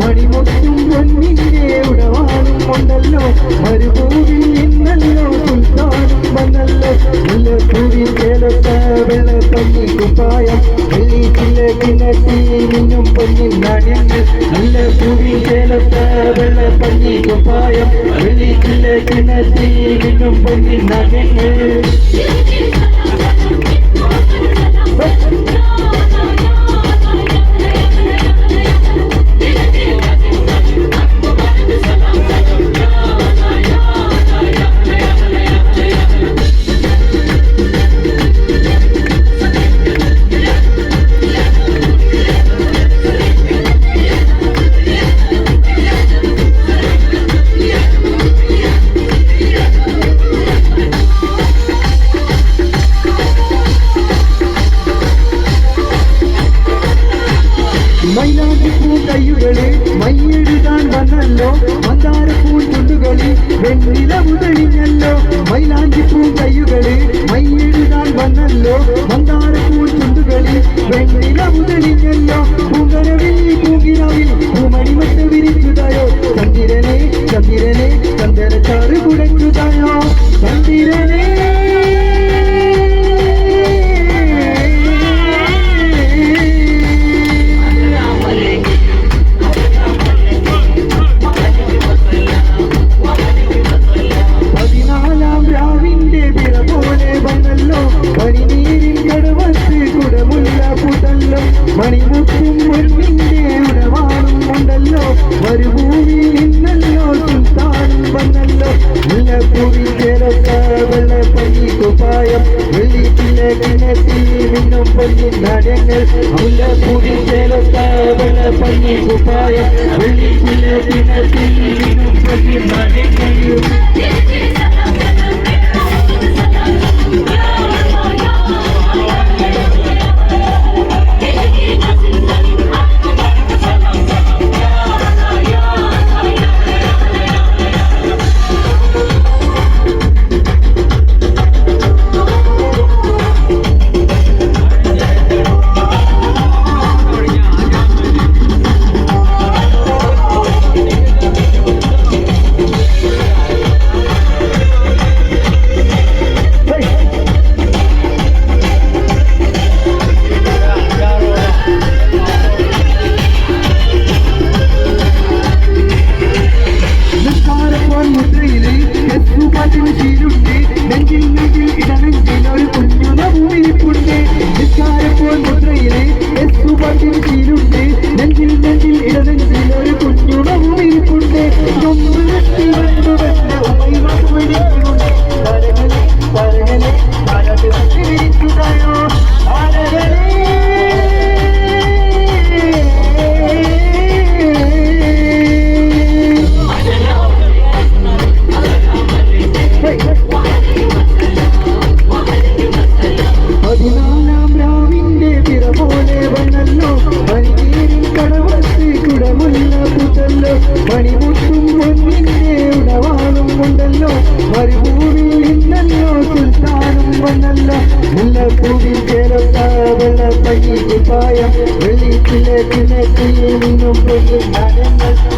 മണിമുത്തും പൊന്നിന്റെ ഉടവാനും ഉണ്ടല്ലോ മരുഭൂമി ഇന്നല്ലോ സുൽത്താനും വന്നല്ലോ. മുല്ലപ്പൂവിൽ ചേലത്ത വെള്ളപ്പഞ്ഞി കുപ്പായം. വെള്ളി ചില കിണറ്റി നിന്നും പൊന്നിൻ നാണ്യങ്ങൾ നല്ല പൂവിൽ ചേലത്ത വെള്ളപ്പഞ്ഞി കുപ്പായം. വെള്ളിച്ചില്ല ചില കിണറ്റി നിന്നും പൊന്നിൻ നാണ്യങ്ങൾ മൈലാഞ്ചിപ്പൂ കൈകളെ മയ്യെഴുതാൻ വന്നല്ലോ മന്ദാരപ്പൂ ചുണ്ടുകളിൽ വെണ്ണില മുതളിഞ്ഞല്ലോ മൈലാഞ്ചിപ്പൂ മണിമുത്തും മുന്നിന്റെ ഉടവാളും ഉണ്ടല്ലോ മരുഭൂമിയിൽ നിന്നല്ലോ സുൽത്താനും വന്നല്ലോ. മുല്ലപ്പൂവിൽ ചേർത്ത വെള്ളപ്പഞ്ഞി കുപ്പായം വെള്ളിത്തിലെ കിണറ്റി മിന്നും പൊന്നിൻ നാട്യങ്ങൾ മുല്ലപ്പൂവിൽ ചേർത്ത വെള്ളപ്പഞ്ഞി കുപ്പായം വെള്ളിത്തിലെ കിണറ്റി മിന്നും പൊന്നിൻ നാട്യങ്ങൾ ഉടവാളും ഉണ്ടല്ലോ മരുഭൂമിയിൽ ഇന്നല്ലോ സുൽത്താനും വന്നല്ലോ മുല്ലപ്പൂവിൽ ചേർത്ത വെള്ളപ്പഞ്ഞി കുപ്പായം വെള്ളിച്ചിലെ കിണറ്റിൽ നിന്നും പൊന്നിൻ നാണയങ്ങൾ